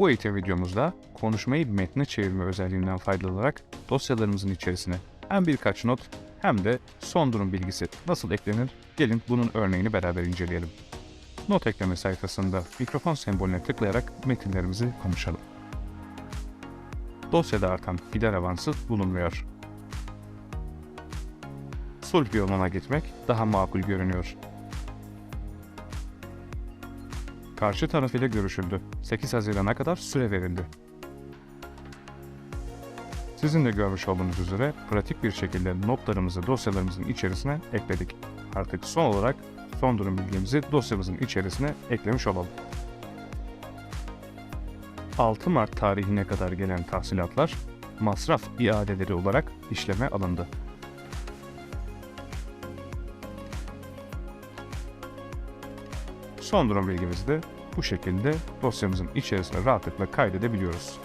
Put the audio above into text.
Bu eğitim videomuzda konuşmayı metne çevirme özelliğinden faydalanarak dosyalarımızın içerisine hem birkaç not hem de son durum bilgisi nasıl eklenir gelin bunun örneğini beraber inceleyelim. Not ekleme sayfasında mikrofon sembolüne tıklayarak metinlerimizi konuşalım. Dosyada artan fidel avansı bulunmuyor. Sulh yoluna gitmek daha makul görünüyor. Karşı taraf ile görüşüldü. 8 Haziran'a kadar süre verildi. Sizin de görmüş olduğunuz üzere pratik bir şekilde notlarımızı dosyalarımızın içerisine ekledik. Artık son olarak son durum bilgimizi dosyamızın içerisine eklemiş olalım. 6 Mart tarihine kadar gelen tahsilatlar masraf iadeleri olarak işleme alındı. Son durum bilgimizi de bu şekilde dosyamızın içerisine rahatlıkla kaydedebiliyoruz.